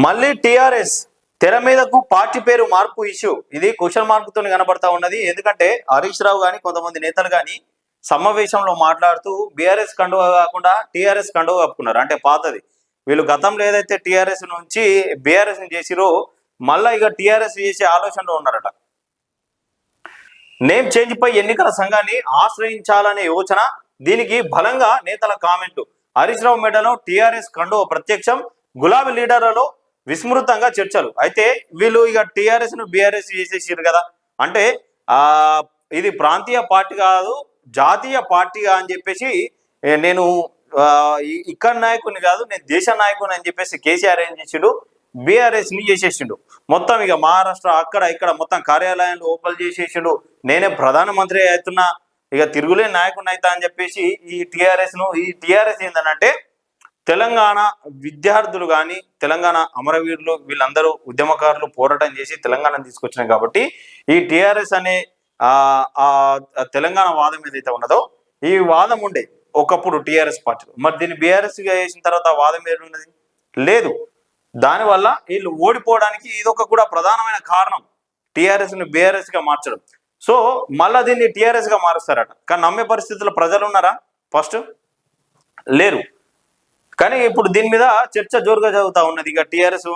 మళ్ళీ టిఆర్ఎస్ తెర మీదకు పార్టీ పేరు మార్పు ఇష్యూ. ఇది క్వశ్చన్ మార్కుతో కనబడతా ఉన్నది. ఎందుకంటే హరీష్ రావు కానీ కొంతమంది నేతలు గాని సమావేశంలో మాట్లాడుతూ బీఆర్ఎస్ కండువా కాకుండా టిఆర్ఎస్ కండువా కప్పుకున్నారు. అంటే పాతది. వీళ్ళు గతంలో ఏదైతే టిఆర్ఎస్ నుంచి బీఆర్ఎస్ చేసిరో మళ్ళా ఇక టిఆర్ఎస్ చేసే ఆలోచనలో ఉన్నారట. నేమ్ చేంజ్ పై ఎన్నికల సంఘాన్ని ఆశ్రయించాలనే యోచన దీనికి బలంగా నేతల కామెంట్ హరీష్ రావు మెడలో టిఆర్ఎస్ కండువ ప్రత్యక్షం. గులాబీ లీడర్లలో విస్మృతంగా చర్చలు. అయితే వీళ్ళు ఇక టీఆర్ఎస్ను బీఆర్ఎస్ చేసేసారు కదా. అంటే ఆ ఇది ప్రాంతీయ పార్టీ కాదు జాతీయ పార్టీగా అని చెప్పేసి నేను ఇక్కడ నాయకుని కాదు నేను దేశ నాయకుని అని చెప్పేసి కేసీఆర్ ఏం చేసిండు? బీఆర్ఎస్ని చేసేసిండు. మొత్తం ఇక మహారాష్ట్ర అక్కడ ఇక్కడ మొత్తం కార్యాలయాలు ఓపెన్ చేసేసిండు. నేనే ప్రధానమంత్రి అవుతున్నా. ఇక తిరుగులేని నాయకుని అవుతా అని చెప్పేసి ఈ టీఆర్ఎస్ను ఈ టీఆర్ఎస్ ఏంటంటే తెలంగాణ విద్యార్థులు కానీ తెలంగాణ అమరవీరులు వీళ్ళందరూ ఉద్యమకారులు పోరాటం చేసి తెలంగాణ తీసుకొచ్చినాయి కాబట్టి ఈ టిఆర్ఎస్ అనే తెలంగాణ వాదం ఏదైతే ఉన్నదో ఈ వాదం ఉండే ఒకప్పుడు టిఆర్ఎస్ పార్టీ మరి దీన్ని బీఆర్ఎస్గా వేసిన తర్వాత వాదం ఏది ఉన్నది? లేదు. దానివల్ల వీళ్ళు ఓడిపోవడానికి ఇదొక కూడా ప్రధానమైన కారణం. టిఆర్ఎస్ని బీఆర్ఎస్గా మార్చడం. సో మళ్ళీ దీన్ని టిఆర్ఎస్గా మారుస్తారట. కానీ నమ్మే పరిస్థితుల్లో ప్రజలు ఉన్నారా? ఫస్ట్ లేరు. కానీ ఇప్పుడు దీని మీద చర్చ జోరుగా చదువుతా ఉన్నది. ఇక టీఆర్ఎస్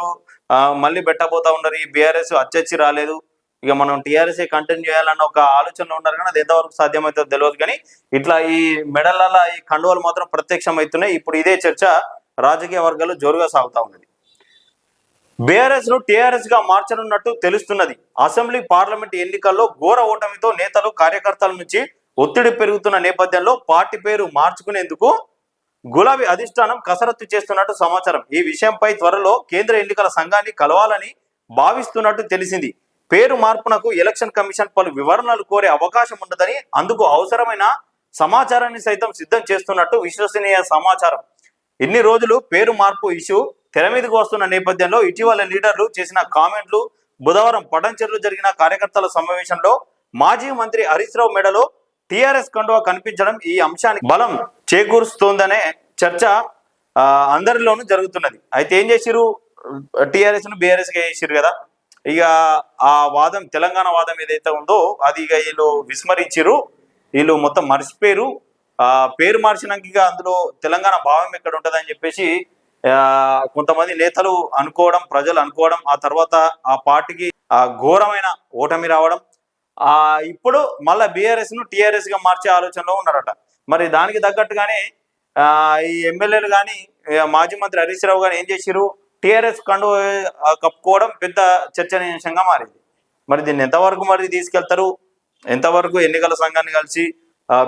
మళ్ళీ పెట్టబోతా ఉన్నారు ఈ బీఆర్ఎస్ అచ్చచ్చి రాలేదు. ఇక మనం టిఆర్ఎస్ కంటిన్యూ చేయాలన్న ఒక ఆలోచనలో ఉన్నారు కానీ అది ఎంతవరకు సాధ్యమవుతుందో తెలియదు కానీ ఇట్లా ఈ మెడల ఈ కండువలు మాత్రం ప్రత్యక్షం అవుతున్నాయి ఇప్పుడు ఇదే చర్చ రాజకీయ వర్గాలు జోరుగా సాగుతా ఉన్నది. బీఆర్ఎస్ను టీఆర్ఎస్గా మార్చనున్నట్టు తెలుస్తున్నది. అసెంబ్లీ పార్లమెంట్ ఎన్నికల్లో ఘోర ఓటమితో నేతలు కార్యకర్తల నుంచి ఒత్తిడి పెరుగుతున్న నేపథ్యంలో పార్టీ పేరు మార్చుకునేందుకు గులాబీ అధిష్టానం కసరత్తు చేస్తున్నట్టు సమాచారం. ఈ విషయంపై త్వరలో కేంద్ర ఎన్నికల సంఘాన్ని కలవాలని భావిస్తున్నట్టు తెలిసింది. పేరు మార్పునకు ఎలక్షన్ కమిషన్ పలు వివరణలు కోరే అవకాశం ఉండదని అందుకు అవసరమైన సమాచారాన్ని సైతం సిద్ధం చేస్తున్నట్టు విశ్వసనీయ సమాచారం. ఇన్ని రోజులు పేరు మార్పు ఇష్యూ తెర మీదకు వస్తున్న నేపథ్యంలో ఇటీవల లీడర్లు చేసిన కామెంట్లు బుధవారం పటంచెర్లు జరిగిన కార్యకర్తల సమావేశంలో మాజీ మంత్రి హరీశ్రావు మెడలో టిఆర్ఎస్ కండువా కనిపించడం ఈ అంశానికి బలం చేకూరుస్తోందనే చర్చ ఆ, అందరిలోనూ జరుగుతున్నది. అయితే ఏం చేసిరు టిఆర్ఎస్ను బీఆర్ఎస్గా చేసిరు కదా. ఇక ఆ వాదం తెలంగాణ వాదం ఏదైతే ఉందో అది ఇక వీళ్ళు విస్మరించిరు వీళ్ళు మొత్తం మర్చిపోయారు ఆ పేరు మార్చినాక ఇక అందులో తెలంగాణ భావం ఎక్కడ ఉంటుందని చెప్పేసి ఆ కొంతమంది నేతలు అనుకోవడం ప్రజలు అనుకోవడం ఆ తర్వాత ఆ పార్టీకి ఆ ఘోరమైన ఓటమి రావడం ఆ ఇప్పుడు మళ్ళా బీఆర్ఎస్ను టిఆర్ఎస్గా మార్చే ఆలోచనలో ఉన్నారట. మరి దానికి తగ్గట్టుగానే ఆ ఈ ఎమ్మెల్యేలు కానీ మాజీ మంత్రి హరీష్ రావు గారు ఏం చేసిరు టిఆర్ఎస్ కండు కప్పుకోవడం పెద్ద చర్చనీయాంశంగా మారింది. మరి దీన్ని ఎంతవరకు మరి తీసుకెళ్తారు? ఎంతవరకు ఎన్నికల సంఘాన్ని కలిసి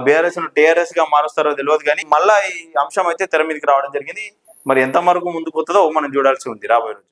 బీఆర్ఎస్ను టీఆర్ఎస్గా మారుస్తారో తెలియదు కానీ మళ్ళా ఈ అంశం అయితే తెర మీదకి రావడం జరిగింది. మరి ఎంత వరకు ముందుకు వస్తుందో మనం చూడాల్సి ఉంది రాబోయే రోజు